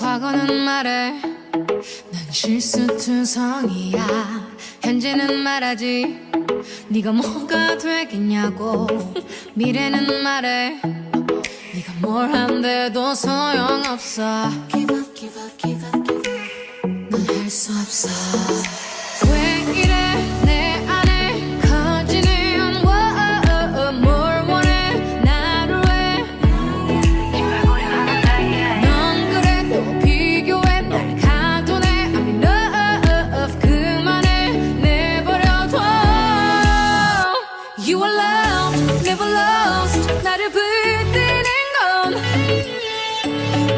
과거는 말해 난 실수투성이야. 현재는 말하지 네가 뭐가 되겠냐고. 미래는 말해 네가 뭘 한대도 소용없어. Give up give up give up give up. 넌 할 수 없어 나를 붙드는 건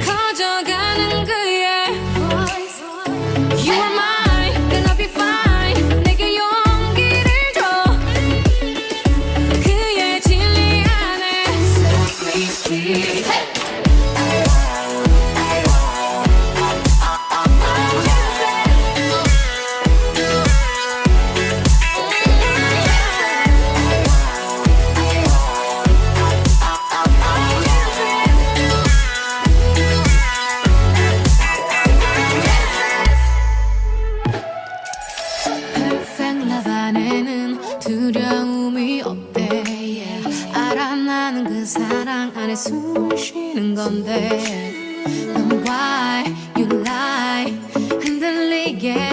커져가는 그의 You 두려움이 없대 yeah. 알아 나는 그 사랑 안에 숨을 쉬는 건데 넌 why you lie 흔들리게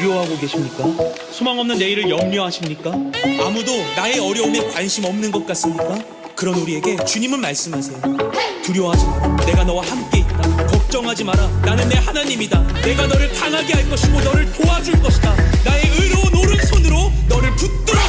두려워하고 계십니까? 소망 없는 내일을 염려하십니까? 아무도 나의 어려움에 관심 없는 것 같습니까? 그런 우리에게 주님은 말씀하세요. 두려워하지 마라. 내가 너와 함께 있다. 걱정하지 마라. 나는 내 하나님이다. 내가 너를 강하게 할 것이고 너를 도와줄 것이다. 나의 의로운 오른손으로 너를 붙들어.